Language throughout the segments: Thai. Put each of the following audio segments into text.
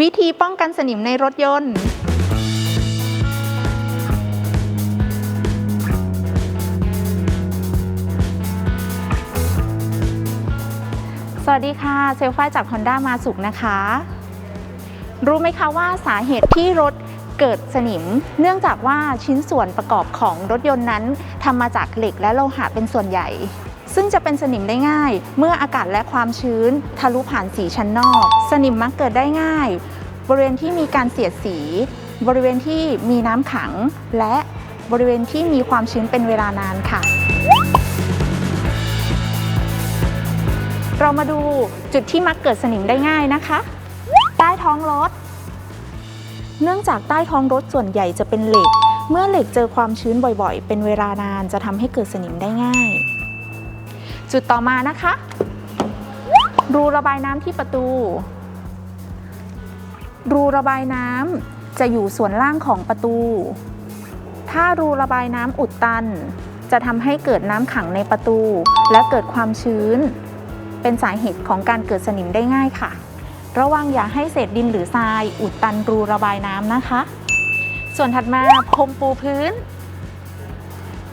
วิธีป้องกันสนิมในรถยนต์ สวัสดีค่ะ เซลฟ้าจาก Honda มาสุกนะคะ รู้ไหมคะว่าสาเหตุที่รถเกิดสนิม เนื่องจากว่าชิ้นส่วนประกอบของรถยนต์นั้นทำมาจากเหล็กและโลหะเป็นส่วนใหญ่ ซึ่งจะเป็นสนิมได้ง่าย เมื่ออากาศและความชื้น ทะลุผ่านสีชั้นนอก สนิมมักเกิดได้ง่าย บริเวณที่มีการเสียดสี บริเวณที่มีน้ำขัง และบริเวณที่มีความชื้นเป็นเวลานานค่ะ เรามาดูจุดที่มักเกิดสนิมได้ง่ายนะคะ ใต้ท้องรถ เนื่องจากใต้ท้องรถส่วนใหญ่จะเป็นเหล็ก เมื่อเหล็กเจอความชื้นบ่อยๆ เป็นเวลานานจะทำให้เกิดสนิมได้ง่าย จุดต่อมานะคะ รูระบายน้ำที่ประตู รูระบายน้ำจะอยู่ส่วนล่างของประตู ถ้ารูระบายน้ำอุดตัน จะทำให้เกิดน้ำขังในประตู และเกิดความชื้น เป็นสาเหตุของการเกิดสนิมได้ง่ายค่ะ ระวังอย่าให้เศษดินหรือทราย อุดตันรูระบายน้ำนะคะ ส่วนถัดมาพรมปูพื้น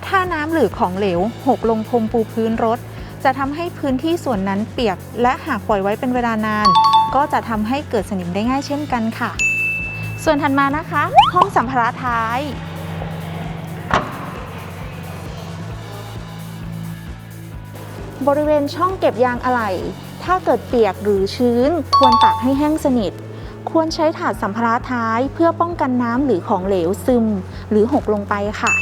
ถ้าน้ำหรือของเหลวหกลงพรมปูพื้นรถ จะทำให้พื้นที่ส่วนนั้นเปียก และหากปล่อยไว้เป็นเวลานาน ก็จะทำให้เกิดสนิมได้ง่ายเช่นกันค่ะ ส่วนถัดมานะคะ ห้องสัมภาระท้ายบริเวณช่องเก็บยางอะไหล่ ถ้าเกิดเปียกหรือชื้น ควรตากให้แห้งสนิท ควรใช้ถาดสัมภาระท้ายเพื่อป้องกันน้ำหรือของเหลวซึม หรือหกลงไปค่ะ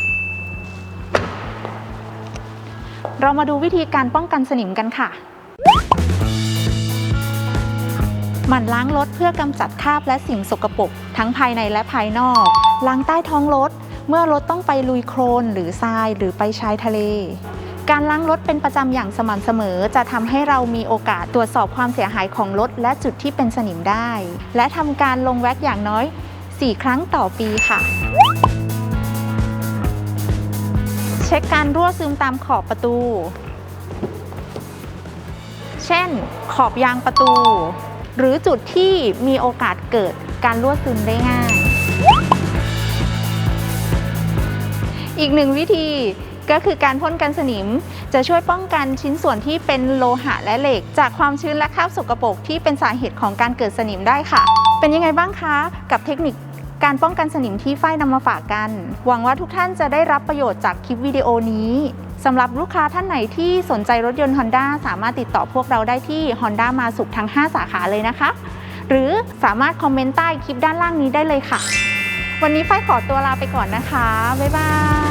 เรามาดูวิธีการป้องกันสนิมกันค่ะหมั่นล้างรถเพื่อกำจัดคราบและสิ่งสกปรกทั้งภายในและภายนอก ล้างใต้ท้องรถ เมื่อรถต้องไปลุยโคลนหรือทรายหรือไปชายทะเล การล้างรถเป็นประจำอย่างสม่ำเสมอ จะทำให้เรามีโอกาสตรวจสอบความเสียหายของรถและจุดที่เป็นสนิมได้ และทำการลงแว็กอย่างน้อย 4 ครั้งต่อปีค่ะ ช็คการรั่วซึมตามขอบประตู เช่น ขอบยางประตู หรือจุดที่มีโอกาสเกิดการรั่วซึมได้ง่าย อีกหนึ่งวิธีก็คือการพ่นกันสนิมจะช่วยป้องกันชิ้นส่วนที่เป็นโลหะและเหล็ก จากความชื้นและคราบสกปรกที่เป็นสาเหตุของการเกิดสนิมได้ค่ะ เป็นยังไงบ้างคะ กับเทคนิค การป้องกันสนิมที่ฝ้ายนำมาฝากกัน หวังว่าทุกท่านจะได้รับประโยชน์จากคลิปวิดีโอนี้สำหรับลูกค้าท่านไหนที่สนใจรถยนต์ Honda สามารถติดต่อพวกเราได้ที่ Honda มาสุขทั้ง 5 สาขาเลยนะคะ หรือสามารถคอมเมนต์ใต้คลิปด้านล่างนี้ได้เลยค่ะ วันนี้ฝ้ายขอตัวลาไปก่อนนะคะ บ๊ายบาย